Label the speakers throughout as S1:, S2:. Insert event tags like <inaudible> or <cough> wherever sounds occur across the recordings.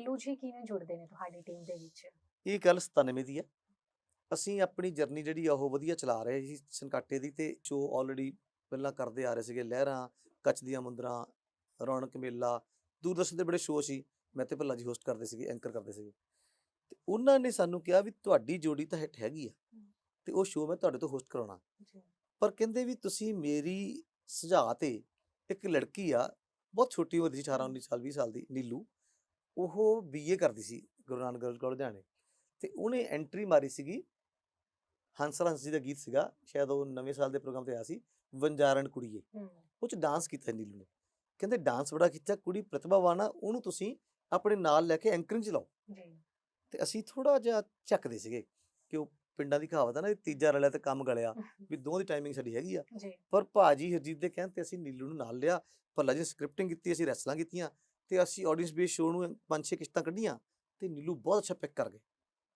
S1: ਨੀਲੂ ਜੀ ਕਿਵੇਂ ਜੁੜਦੇ ਨੇ ਤੁਹਾਡੀ ਟੀਮ ਦੇ ਵਿੱਚ?
S2: ਇਹ ਗੱਲ 97 ਦੀ ਆ ਅਸੀਂ ਆਪਣੀ ਜਰਨੀ ਜਿਹੜੀ ਆ ਉਹ ਵਧੀਆ ਚਲਾ ਰਹੇ ਸੀ ਸੰਕਾਟੇ ਦੀ ਤੇ ਜੋ ਆਲਰੇਡੀ ਪਹਿਲਾਂ ਕਰਦੇ ਆ ਰਹੇ ਸੀਗੇ ਲਹਿਰਾਂ ਕੱਚ ਦੀਆਂ ਮੁੰਦਰਾਂ ਰੌਣਕ ਮੇਲਾ ਦੂਰਦਰਸ਼ਨ ਦੇ ਬੜੇ ਸ਼ੋਅ ਸੀ। ਮੈਂ ਤੇ ਭੱਲਾ ਜੀ ਹੋਸਟ ਕਰਦੇ ਸੀਗੇ ਐਂਕਰ ਕਰਦੇ ਸੀਗੇ। ਤੇ ਉਹਨਾਂ ਨੇ ਸਾਨੂੰ ਕਿਹਾ ਵੀ ਤੁਹਾਡੀ ਜੋੜੀ ਤਾਂ ਹਿੱਟ ਹੈਗੀ ਆ। ਤੇ ਉਹ ਸ਼ੋਅ ਮੈਂ ਤੁਹਾਡੇ ਤੋਂ ਹੋਸਟ ਕਰਾਉਣਾ। ਪਰ ਕਹਿੰਦੇ ਵੀ ਤੁਸੀਂ ਮੇਰੀ ਸੁਝਾਅ ਤੇ ਇੱਕ ਲੜਕੀ ਆ ਬਹੁਤ ਛੋਟੀ ਉਮਰ ਦੀ ਸੀ 18 19 ਸਾਲ 20 ਸਾਲ ਦੀ ਨੀਲੂ। ਉਹ ਬੀਏ ਕਰਦੀ ਸੀ ਗੁਰੂ ਨਾਨਕ ਗਰਲਜ਼ ਕਾਲਜ ਲੁਧਿਆਣੇ ਤੇ ਉਹਨੇ ਐਂਟਰੀ ਮਾਰੀ ਸੀਗੀ ਹੰਸਰ ਹੰਸ ਜੀ ਦਾ ਗੀਤ ਸੀਗਾ ਸ਼ਾਇਦ ਉਹ ਨਵੇਂ ਸਾਲ ਦੇ ਪ੍ਰੋਗਰਾਮ ਤੇ ਆਇਆ ਸੀ ਵੰਜਾਰਨ ਕੁੜੀਏ।
S1: ਹੂੰ।
S2: ਉਹ ਚ ਡਾਂਸ ਕੀਤਾ ਨੀਲੂ ਨੇ। ਕਹਿੰਦੇ ਡਾਂਸ ਬੜਾ ਕੀਤਾ ਕੁੜੀ ਪ੍ਰਤਿਭਾਵਾਨ ਆ ਉਹਨੂੰ ਤੁਸੀਂ ਆਪਣੇ ਨਾਲ ਲੈ ਕੇ ਐਂਕਰਿੰਗ ਚ ਲਾਓ।
S1: ਜੀ।
S2: ਤੇ ਅਸੀਂ ਥੋੜਾ ਜਿਹਾ ਚੱਕਦੇ ਸੀਗੇ ਕਿ ਉਹ ਪਿੰਡਾਂ ਦੀ ਕਹਾਵਤ ਆ ਨਾ ਤੀਜਾ ਰਲਿਆ ਤੇ ਕੰਮ ਗਲਿਆ ਵੀ ਦੋਹਾਂ ਦੀ ਟਾਈਮਿੰਗ ਸਾਡੀ ਹੈਗੀ ਆ। ਪਰ ਭਾਜੀ ਹਰਜੀਤ ਦੇ ਕਹਿਣ ਤੇ ਅਸੀਂ ਨੀਲੂ ਨੂੰ ਨਾਲ ਲਿਆ ਭੱਲਾ ਜੀ ਸਕ੍ਰਿਪਟਿੰਗ ਕੀਤੀ ਅਸੀਂ ਰੈਸਲਾਂ ਕੀਤੀਆਂ ਤੇ ਅਸੀਂ ਆਡੀਅנס ਬੇਸ ਸ਼ੋਅ ਨੂੰ ਪੰਜ ਛੇ ਕਿਸ਼ਤਾਂ ਕੱਢੀਆਂ ਤੇ ਨੀਲੂ ਬਹੁਤ ਅੱਛਾ ਪਿਕ ਕਰ ਗਏ।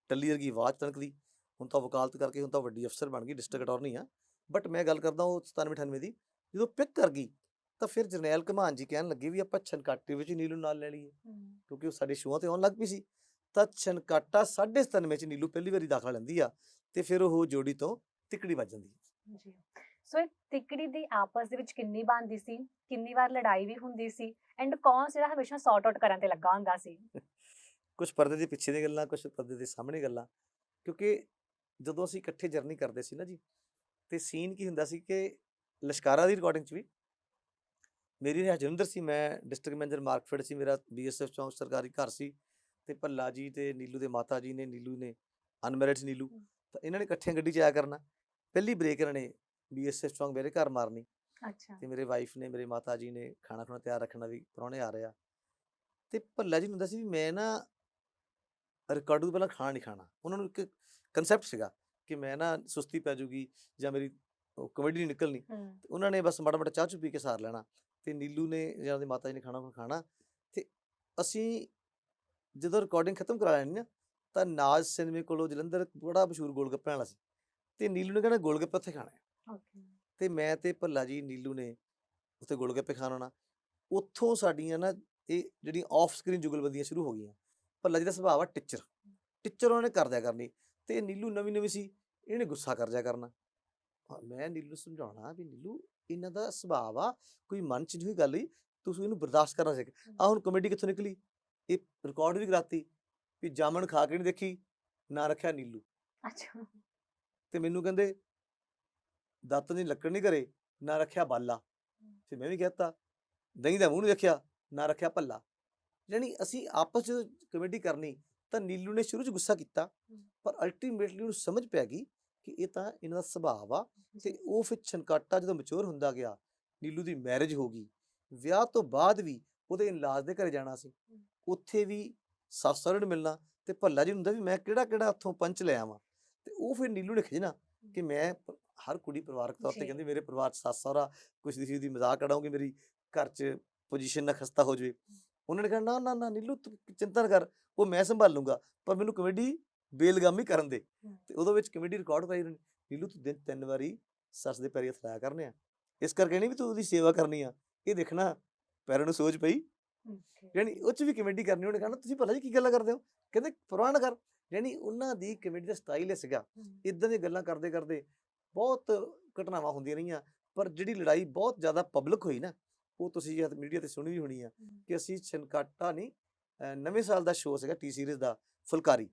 S2: ਟੱਲੀ ਵਰਗੀ ਆਵਾਜ਼ ਤਣਕਦੀ। ਹੁਣ ਤਾਂ ਵਕਾਲਤ ਕਰਕੇ ਹੁਣ ਤਾਂ ਵੱਡੀ ਅਫਸਰ ਬਣ ਗਈ ਡਿਸਟ੍ਰਿਕਟ ਅਟਾਰਨੀ ਆ। ਬਟ ਮੈਂ ਗੱਲ ਕਰਦਾ ਉਹ 97 98 ਦੀ ਜਦੋਂ ਪਿਕ ਕਰ ਗਈ ਤਾਂ ਫਿਰ ਜਰਨੈਲ ਕਮਾਨ ਜੀ ਕਹਿਣ ਲੱਗੇ ਵੀ ਆਪਾਂ ਛਨਕਾਟੇ ਵਿੱਚ ਨੀਲੂ ਨਾਲ ਲੈ ਲਈਏ। ਕਿਉਂਕਿ ਉਹ ਸਾਡੇ ਸ਼ੋਆਂ ਤੇ ਆਉਣ ਲੱਗ ਪਈ ਸੀ। ਤਾਂ ਛਨਕਾਟਾ 97 ਵਿੱਚ ਨੀਲੂ ਪਹਿਲੀ ਵਾਰੀ ਦਾਖਲਾ ਲੈਂਦੀ ਆ ਤੇ ਫਿਰ ਉਹ ਜੋੜੀ ਤੋਂ ਤਿਕੜੀ ਵੱਜ ਜਾਂਦੀ
S1: ਜੀ। ਸੋ ਇਹ ਤਿਕੜੀ ਦੀ ਆਪਸ ਦੇ ਵਿੱਚ ਕਿੰਨੀ ਬਣਦੀ ਸੀ? ਕਿੰਨੀ ਵਾਰ ਲੜਾਈ ਵੀ ਹੁੰਦੀ ਸੀ? ਐਂਡ ਕੌਣ ਜਿਹੜਾ ਹਮੇਸ਼ਾ ਸੌਟ ਆਊਟ ਕਰਨ ਤੇ ਲੱਗਾ ਹੁੰਦਾ ਸੀ? <laughs>
S2: ਕੁਝ ਪਰਦੇ ਦੇ ਪਿੱਛੇ ਦੀਆਂ ਗੱਲਾਂ ਕੁਝ ਪਰਦੇ ਦੇ ਸਾਹਮਣੇ ਗੱਲਾਂ। ਕਿਉਂਕਿ ਜਦੋਂ ਅਸੀਂ ਇਕੱਠੇ ਜਰਨੀ ਕਰਦੇ ਸੀ ਨਾ ਜੀ ਤੇ ਸੀਨ ਕੀ ਹੁੰਦਾ ਸੀ ਕਿ ਲਸ਼ਕਾਰਾ ਦੀ ਰਿਕਾਰਡਿੰਗ 'ਚ ਵੀ ਮੇਰੀ ਰਿਹਾਇਸ਼ ਜਲੰਧਰ ਸੀ ਮੈਂ ਡਿਸਟ੍ਰਿਕਟ ਮੈਨੇਜਰ ਮਾਰਕਫੈਡ ਸੀ ਮੇਰਾ ਬੀਐਸਐਫ ਚੌਂਕ ਸਰਕਾਰੀ ਘਰ ਸੀ ਤੇ ਭੱਲਾ ਜੀ ਤੇ ਨੀਲੂ ਦੇ ਮਾਤਾ ਜੀ ਨੇ ਨੀਲੂ ਨੇ ਅਨਮੈਰਿਡ ਨੀਲੂ। ਤਾਂ ਇਹਨਾਂ ਨੇ ਇਕੱਠਿਆਂ ਗੱਡੀ 'ਚ ਆਇਆ ਕਰਨਾ। ਪਹਿਲੀ ਬ੍ਰੇਕ ਇਹਨਾਂ ਨੇ ਬੀਐਸਐਫ ਚੌਂਕ ਮੇਰੇ ਘਰ ਮਾਰਨੀ।
S1: ਅੱਛਾ।
S2: ਤੇ ਮੇਰੇ ਵਾਈਫ ਨੇ ਮੇਰੇ ਮਾਤਾ ਜੀ ਨੇ ਖਾਣਾ ਖੁਣਾ ਤਿਆਰ ਰੱਖਣਾ ਵੀ ਪ੍ਰਾਹੁਣੇ ਆ ਰਹੇ ਤੇ ਭੱਲਾ ਜੀ ਨੂੰ ਹੁੰਦਾ ਸੀ ਵੀ ਮੈਂ ਨਾ ਰਿਕਾਰਡ ਤੋਂ ਪਹਿਲਾਂ ਖਾਣਾ ਨਹੀਂ ਖਾਣਾ। ਉਹਨਾਂ ਨੂੰ ਇੱਕ ਕਨਸੈਪਟ ਸੀਗਾ ਕਿ ਮੈਂ ਨਾ ਸੁਸਤੀ ਪੈ ਜੂਗੀ ਜਾਂ ਮੇਰੀ ਕਮੇਡੀ ਨਹੀਂ ਨਿਕਲਣੀ। ਉਹਨਾਂ ਨੇ ਬਸ ਮਾੜਾ ਮਾੜਾ ਚਾਹ ਚੁ ਪੀ ਕੇ ਸਾਰ ਲੈਣਾ। ਤੇ ਨੀਲੂ ਨੇ ਜਾਂ ਉਹਦੀ ਮਾਤਾ ਜੀ ਨੇ ਖਾਣਾ ਖੁਣਾ ਖਾਣਾ। ਤੇ ਅਸੀਂ ਜਦੋਂ ਰਿਕਾਰਡਿੰਗ ਖਤਮ ਕਰਾ ਲੈਣੀ ਨਾ ਤਾਂ ਨਾਜ਼ ਸਿਨੇਮੇ ਕੋਲੋਂ ਜਲੰਧਰ ਬੜਾ ਮਸ਼ਹੂਰ ਗੋਲਗੱਪੇ ਵਾਲਾ ਸੀ। ਤੇ ਨੀਲੂ ਨੇ ਕਹਿਣਾ ਗੋਲਗੱਪੇ ਉੱਥੇ ਖਾਣੇ ਤੇ ਮੈਂ ਤੇ ਭੱਲਾ ਜੀ ਨੀਲੂ ਨੇ ਉੱਥੇ ਗੋਲਗੱਪੇ ਖਾਣ ਆਉਣਾ। ਉੱਥੋਂ ਸਾਡੀਆਂ ਨਾ ਇਹ ਜਿਹੜੀਆਂ ਆਫ ਸਕਰੀਨ ਜੁਗਲਬੰਦੀਆਂ ਸ਼ੁਰੂ ਹੋ ਗਈਆਂ। ਭੱਲਾ ਜੀ ਦਾ ਸੁਭਾਅ ਆ ਟੀਚਰ। ਟੀਚਰ ਉਹਨਾਂ ਨੇ ਕਰ ਦਿਆ ਕਰਨੀ। ਤੇ ਨੀਲੂ ਨਵੀਂ ਨਵੀਂ ਸੀ ਇਹਨੇ ਗੁੱਸਾ ਕਰ ਦਿਆ ਕਰਨਾ। ਮੈਂ ਨੀਲੂ ਨੂੰ ਸਮਝਾਉਣਾ ਵੀ ਨੀਲੂ ਇਹਨਾਂ ਦਾ ਸੁਭਾਅ ਆ ਕੋਈ ਮਨ ਚ ਨਹੀਂ ਹੋਈ ਗੱਲ ਹੀ ਤੁਸੀਂ ਇਹਨੂੰ ਬਰਦਾਸ਼ਤ ਕਰਨਾ ਸਿੱਖ। ਆ ਹੁਣ ਕਮੇਡੀ ਕਿੱਥੋਂ ਨਿਕਲੀ? ਇਹ ਰਿਕਾਰਡ ਵੀ ਕਰਾਤੀ ਵੀ ਜਾਮਣ ਖਾ ਕੇ ਨਹੀਂ ਦੇਖੀ ਨਾ ਰੱਖਿਆ ਨੀਲੂ।
S1: ਅੱਛਾ।
S2: ਤੇ ਮੈਨੂੰ ਕਹਿੰਦੇ ਦਾਤਨ ਦੀ ਲੱਕੜ ਨਹੀਂ ਕਰੇ ਨਾ ਰੱਖਿਆ ਬਾਲਾ। ਫਿਰ ਮੈਂ ਵੀ ਕਹਤਾ ਦਹੀਂ ਦਾ ਮੂੰਹ ਨਹੀਂ ਰੱਖਿਆ ਨਾ ਰੱਖਿਆ ਭੱਲਾ। ਯਾਨੀ ਅਸੀਂ ਆਪਸ ਚ ਕਮੇਡੀ ਕਰਨੀ ਤਾਂ ਨੀਲੂ ਨੇ ਸ਼ੁਰੂ ਚ ਗੁੱਸਾ ਕੀਤਾ ਪਰ ਅਲਟੀਮੇਟਲੀ ਉਹਨੂੰ ਸਮਝ ਪੈ ਗਈ ਕਿ ਇਹ ਤਾਂ ਇਹਨਾਂ ਦਾ ਸੁਭਾਅ ਆ ਤੇ ਉਹ ਫਿਰ ਛਨਕਾਟਾ ਜਦੋਂ ਮੈਚੁਰ ਹੁੰਦਾ ਗਿਆ ਨੀਲੂ ਦੀ ਮੈਰਿਜ ਹੋ ਗਈ। ਵਿਆਹ ਤੋਂ ਬਾਅਦ ਵੀ ਉਹਦੇ ਇਲਾਜ ਦੇ ਘਰੇ ਜਾਣਾ ਸੀ। ਉੱਥੇ ਵੀ ਸੱਸ ਸਹੁਰੇ ਨੂੰ ਮਿਲਣਾ ਤੇ ਭੱਲਾ ਜੀ ਹੁੰਦਾ ਵੀ ਮੈਂ ਕਿਹੜਾ ਕਿਹੜਾ ਉੱਥੋਂ ਪੰਚ ਲੈ ਆਵਾਂ। ਤੇ ਉਹ ਫਿਰ ਨੀਲੂ ਨੇ ਖਿਜਣਾ ਕਿ ਮੈਂ ਹਰ ਕੁੜੀ ਪਰਿਵਾਰਕ ਤੌਰ ਤੇ। ਕਹਿੰਦੀ ਮੇਰੇ ਪਰਿਵਾਰ ਚ ਸੱਸ ਸਹੁਰਾ ਕੁਛ ਦੀ ਦੀ ਮਜ਼ਾਕ ਉਡਾਉਂਗੀ ਮੇਰੀ ਘਰ ਚ ਪੋਜੀਸ਼ਨ ਨਾ ਖਸਤਾ ਹੋ ਜਾਵੇ। ਉਹਨਾਂ ਨੇ ਕਿਹਾ ਨਾ ਨਾ ਨਾ ਨੀਲੂ ਤੂੰ ਚਿੰਤਾ ਨਾ ਕਰ ਉਹ ਮੈਂ ਸੰਭਾਲ ਲੂੰਗਾ ਪਰ ਮੈਨੂੰ ਕਮੇਡੀ ਬੇਲਗਾਮੀ ਕਰਨ ਦੇ। ਤੇ ਉਹਦੇ ਵਿੱਚ ਕਮੇਡੀ ਰਿਕਾਰਡ ਕਰਾਈ ਉਹਨੇ ਨੀਲੂ ਤੂੰ ਦਿਨ ਤਿੰਨ ਵਾਰੀ ਸੱਸ ਦੇ ਪੈਰੀ ਹੱਥ ਲਾਇਆ ਕਰਨੇ ਆ। ਇਸ ਕਰਕੇ ਨਹੀਂ ਵੀ ਤੂੰ ਉਹਦੀ ਸੇਵਾ ਕਰਨੀ ਆ। ਇਹ ਦੇਖਣਾ ਪੈਰਾਂ ਨੂੰ ਸੋਚ ਪਈ। ਯਾਨੀ ਉਹ ਚ ਵੀ ਕਮੇਡੀ ਕਰਨੀ ਉਹਨੇ ਕਹਿਣਾ ਤੁਸੀਂ ਭਲਾ ਜੀ ਕੀ ਗੱਲਾਂ ਕਰਦੇ ਹੋ? ਕਹਿੰਦੇ ਪਰਵਾਹ ਨਾ ਕਰ। ਯਾਨੀ ਉਹਨਾਂ ਦੀ ਕਮੇਡੀ ਦਾ ਸਟਾਈਲ ਇਹ ਸੀਗਾ ਇਦਾਂ ਦੀਆਂ ਗੱਲਾਂ ਕਰਦੇ ਕਰਦੇ ਬਹੁਤ ਘਟਨਾਵਾਂ ਹੁੰਦੀਆਂ ਰਹੀਆਂ ਪਰ ਜਿਹੜੀ ਲੜਾਈ ਬਹੁਤ ਜ਼ਿਆਦਾ ਪਬਲਿਕ ਹੋਈ ਨਾ ਉਹ ਤੁਸੀਂ ਜਦ ਮੀਡੀਆ ਤੇ ਸੁਣੀ ਵੀ ਹੋਣੀ ਆ ਕਿ ਅਸੀਂ ਛਨਕਾਟਾ ਨਹੀਂ ਨਵੇਂ ਸਾਲ ਦਾ ਸ਼ੋਅ ਸੀਗਾ ਟੀ ਸੀਰੀਜ਼ ਦਾ ਫੁਲਕਾਰੀ।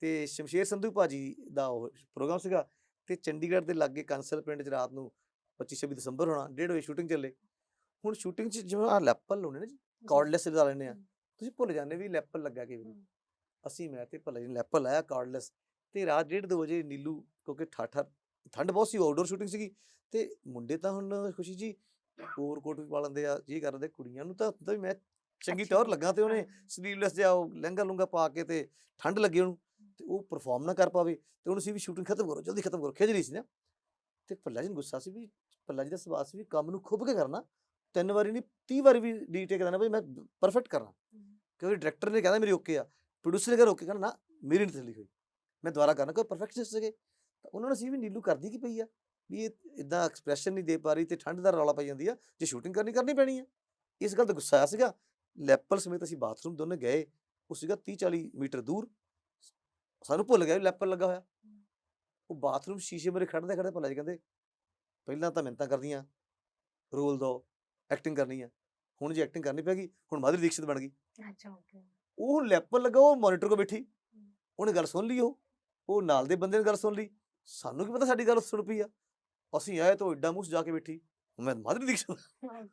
S2: ਤੇ ਸ਼ਮਸ਼ੇਰ ਸੰਧੂ ਭਾਜੀ ਦਾ ਉਹ ਪ੍ਰੋਗਰਾਮ ਸੀਗਾ ਤੇ ਚੰਡੀਗੜ੍ਹ ਦੇ ਲਾਗੇ ਕੰਸਲ ਪਿੰਡ 'ਚ ਰਾਤ ਨੂੰ 25 26 ਦਸੰਬਰ ਹੋਣਾ ਡੇਢ ਵਜੇ ਸ਼ੂਟਿੰਗ ਚੱਲੇ। ਹੁਣ ਸ਼ੂਟਿੰਗ 'ਚ ਜਿਵੇਂ ਆ ਲੈਪਲ ਲਾਉਣੇ ਨੇ ਜੀ ਕਾਰਡਲੈਸ ਲਾ ਲੈਂਦੇ ਆ। ਤੁਸੀਂ ਭੁੱਲ ਜਾਂਦੇ ਵੀ ਲੈਪਲ ਲੱਗਾ ਕਿ
S1: ਹਮ।
S2: ਅਸੀਂ ਮੈਂ ਤੇ ਭੱਲਾ ਜੀ ਨੇ ਲੈਪਲ ਲਾਇਆ ਕਾਰਡਲੈਸ ਤੇ ਰਾਤ ਡੇਢ ਦੋ ਵਜੇ ਨੀਲੂ ਕਿਉਂਕਿ ਠਾਠਾ ਠੰਡ ਬਹੁਤ ਸੀ ਆਊਟਡੋਰ ਸ਼ੂਟਿੰਗ ਸੀਗੀ ਤੇ ਮੁੰਡੇ ਤਾਂ ਹੁਣ ਖੁਸ਼ੀ ਜੀ ਕੋਟ ਵੀ ਪਾ ਲੈਂਦੇ ਆ ਜੀ ਕਰਦੇ ਕੁੜੀਆਂ ਨੂੰ ਤਾਂ ਹੁੰਦਾ ਵੀ ਮੈਂ ਚੰਗੀ ਟੌਰ ਲੱਗਾ ਤੇ ਉਹਨੇ। ਸਲੀਵਲੈਸ ਜਿਹਾ ਉਹ ਲਹਿੰਗਾ ਲੁੰਗਾ ਪਾ ਕੇ ਤੇ ਠੰਡ ਲੱਗੀ ਉਹਨੂੰ ਤੇ ਉਹ ਪਰਫਾਰਮ ਨਾ ਕਰ ਪਾਵੇ ਤੇ ਉਹਨੂੰ ਸੀ ਵੀ ਸ਼ੂਟਿੰਗ ਖਤਮ ਕਰੋ ਜਲਦੀ ਖਤਮ ਕਰੋ ਖਿੱਚ ਰਹੀ ਸੀ ਨਾ। ਤੇ ਭੱਲਾ ਜੀ ਨੂੰ ਗੁੱਸਾ ਸੀ ਵੀ ਭੱਲਾ ਜੀ ਦਾ ਸੁਭਾਅ ਸੀ ਵੀ ਕੰਮ ਨੂੰ ਖੁੱਭ ਕੇ ਕਰਨਾ। ਤਿੰਨ ਵਾਰੀ ਨਹੀਂ 30 ਵਾਰੀ ਵੀ ਡੀਟੇਕ ਕਰਨਾ ਬਈ ਮੈਂ ਪਰਫੈਕਟ ਕਰਾਂ ਕਿਉਂਕਿ ਡਾਇਰੈਕਟਰ ਨੇ ਕਹਿੰਦਾ ਮੇਰੀ ਓਕੇ ਆ ਪ੍ਰੋਡਿਊਸਰ ਨੇ ਕਿਹਾ ਓਕੇ ਕਹਿੰਦਾ ਨਾ ਮੇਰੀ ਨਹੀਂ ਤਸੱਲੀ ਹੋਈ। ਮੈਂ ਦੁਬਾਰਾ ਕਰਨਾ ਕੋਈ ਪਰਫੈਕਸ਼ਨਿਸਟ ਸੀਗੇ। ਤਾਂ ਉਹਨਾਂ ਨੇ ਸੀ ਵੀ ਨੀਲੂ ਕਰਦੀ ਕੀ ਪਈ ਆ? ਵੀ ਇਹ ਇਦਾਂ ਐਕਸਪ੍ਰੈਸ਼ਨ ਨਹੀਂ ਦੇ ਪਾ ਰਹੀ ਤੇ ਠੰਡ ਦਾ ਰੌਲਾ ਪਈ ਜਾਂਦੀ ਆ ਜੇ ਸ਼ੂਟਿੰਗ ਕਰਨੀ ਕਰਨੀ ਪੈਣੀ ਆ। ਇਸ ਗੱਲ ਦਾ ਗੁੱਸਾ ਆਇਆ ਸੀਗਾ। ਲੈਪਲ ਸਮੇਤ ਅਸੀਂ ਬਾਥਰੂਮ ਦੋਨੇ ਗਏ ਉਹ ਸੀਗਾ 30 40 ਮੀਟਰ ਦੂਰ। ਸਾਨੂੰ ਭੁੱਲ ਗਿਆ ਵੀ ਲੈਪਰ ਲੱਗਾ ਹੋਇਆ। ਉਹ ਬਾਥਰੂਮ ਸ਼ੀਸ਼ੇ ਮੂਹਰੇ ਖੜਦੇ ਖੜਦੇ ਭੁੱਲ ਜੀ ਕਹਿੰਦੇ ਪਹਿਲਾਂ ਤਾਂ ਮਿਹਨਤਾਂ ਕਰਦੀਆਂ ਰੋਲ ਦੋ। ਐਕਟਿੰਗ ਕਰਨੀ ਆ। ਹੁਣ ਜੇ ਐਕਟਿੰਗ ਕਰਨੀ ਪੈਗੀ ਹੁਣ ਮਾਧੁਰੀ ਦੀਕਸ਼ਿਤ ਬਣ ਗਈ।
S1: ਅੱਛਾ ਓਕੇ
S2: ਉਹ ਲੈਪਰ ਲੱਗਾ ਉਹ ਮੋਨੀਟਰ ਕੋ ਬੈਠੀ। ਉਹਨੇ ਗੱਲ ਸੁਣ ਲਈ ਉਹ। ਉਹ ਨਾਲ ਦੇ ਬੰਦੇ ਨੇ ਗੱਲ ਸੁਣ ਲਈ। ਸਾਨੂੰ ਕੀ ਪਤਾ ਸਾਡੀ ਗੱਲ ਸੁਣ ਪਈ ਆ। ਅਸੀਂ ਆਏ ਤਾਂ ਏਡਾ ਮੂੰਹ ਜਾ ਕੇ ਬੈਠੀ। ਮੈਂ ਮਾਧੁਰੀ ਦੀਕਸ਼ਿਤ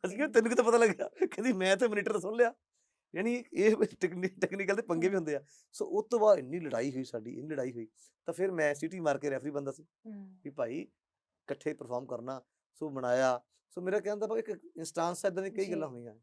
S2: ਅਸੀਂ ਕਿਹਾ ਤੈਨੂੰ ਕਿਤੇ ਪਤਾ ਲੱਗਿਆ? ਕਹਿੰਦੀ ਮੈਂ ਤਾਂ ਮੋਨੀਟਰ ਸੁਣ ਲਿਆ। ਯਾਨੀ ਇਹ ਟੈਕਨੀਕਲ ਦੇ ਪੰਗੇ ਵੀ ਹੁੰਦੇ ਆ। ਸੋ ਉਸ ਤੋਂ ਬਾਅਦ ਇੰਨੀ ਲੜਾਈ ਹੋਈ ਸਾਡੀ ਇੰਨੀ ਲੜਾਈ ਹੋਈ। ਤਾਂ ਫਿਰ ਮੈਂ ਸਿਟੀ ਮਾਰ ਕੇ ਰੈਫਰੀ ਬੰਦਾ ਸੀ। ਵੀ ਭਾਈ ਇਕੱਠੇ ਪਰਫਾਰਮ ਕਰਨਾ। ਸੋ ਬਣਾਇਆ। ਸੋ ਮੇਰਾ ਕਹਿਣ ਦਾ ਭਾਵ ਇੱਕ ਇੰਸਟੈਂਸ ਇਦਾਂ ਦੀ ਕਈ ਗੱਲਾਂ। ਹੋਈਆਂ